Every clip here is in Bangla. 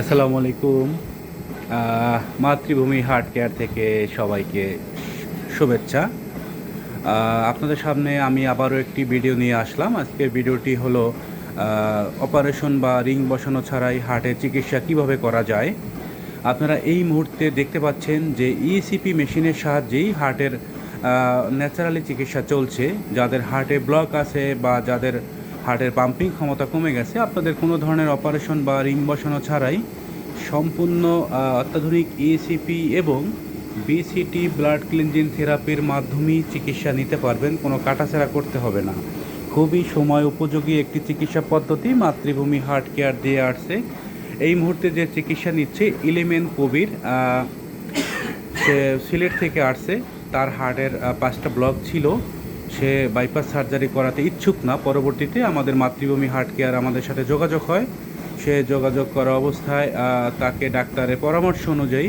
আসসালামু আলাইকুম মাতৃভূমি হার্ট কেয়ার থেকে সবাইকে শুভেচ্ছা। আপনাদের সামনে আমি আবারও একটি ভিডিও নিয়ে আসলাম। আজকের ভিডিওটি হলো অপারেশন বা রিং বসানো ছাড়াই হার্টের চিকিৎসা কীভাবে করা যায়। আপনারা এই মুহূর্তে দেখতে পাচ্ছেন যে ইসিপি মেশিনের সাহায্যেই হার্টের ন্যাচারালি চিকিৎসা চলছে। যাদের হার্টে ব্লক আছে বা যাদের হার্টের পাম্পিং ক্ষমতা কমে গেছে। আপনাদের কোনো ধরনের অপারেশন বা রিং বসানো ছাড়াই সম্পূর্ণ অত্যাধুনিক ইসিপি এবং বিসিটি ব্লাড ক্লিনজিং থেরাপির মাধ্যমেই চিকিৎসা নিতে পারবেন, কোনো কাটাছেড়া করতে হবে না। খুবই সময় উপযোগী একটি চিকিৎসা পদ্ধতি, মাতৃভূমি হার্ট কেয়ার দিয়ে আসছে। এই মুহূর্তে যে চিকিৎসা নিচ্ছে, ইলেমেন কবির সিলেট থেকে আসছে। তার হার্টের পাঁচটা ব্লক ছিল। সে বাইপাস সার্জারি করাতে ইচ্ছুক না, পরবর্তীতে আমাদের মাতৃভূমি হার্ট কেয়ার আমাদের সাথে যোগাযোগ হয়। সে যোগাযোগ করা অবস্থায় তাকে ডাক্তারের পরামর্শ অনুযায়ী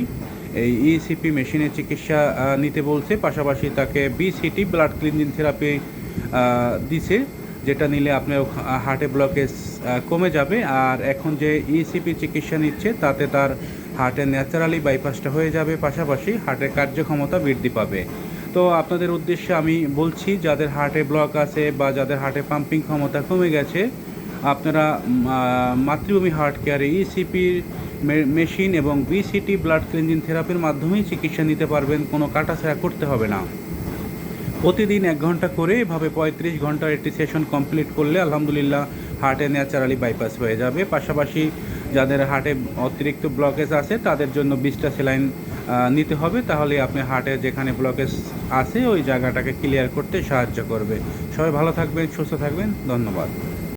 এই ইসিপি মেশিনে চিকিৎসা নিতে বলছে। পাশাপাশি তাকে বিসিটি ব্লাড ক্লিনজিং থেরাপি দিছে, যেটা নিলে আপনার হার্টে ব্লকেজ কমে যাবে। আর এখন যে ইসিপি চিকিৎসা নিচ্ছে, তাতে তার হার্টের ন্যাচারালি বাইপাসটা হয়ে যাবে। পাশাপাশি হার্টের কার্যক্ষমতা বৃদ্ধি পাবে। তো আপনাদের উদ্দেশ্যে আমি বলছি, যাদের হার্টে ব্লক আছে বা যাদের হার্টে পাম্পিং ক্ষমতা কমে গেছে, আপনারা মাতৃভূমি হার্ট কেয়ারে ইসিপির মেশিন এবং বিসিটি ব্লাড ক্লিনজিং থেরাপির মাধ্যমেই চিকিৎসা নিতে পারবেন, কোনো কাটাছাড়া করতে হবে না। প্রতিদিন এক ঘণ্টা করে এভাবে পঁয়ত্রিশ ঘণ্টার একটি সেশন কমপ্লিট করলে আলহামদুলিল্লাহ হার্টে ন্যাচারালি বাইপাস হয়ে যাবে। পাশাপাশি যাদের হার্টে অতিরিক্ত ব্লকেজ আছে, তাদের জন্য বিশটা সেলাইন নিতে হবে, তাহলে আপনি হার্টে যেখানে ব্লকেজ আছে, ওই জায়গাটাকে ক্লিয়ার করতে সাহায্য করবে। সবাই ভালো থাকবেন, সুস্থ থাকবেন, ধন্যবাদ।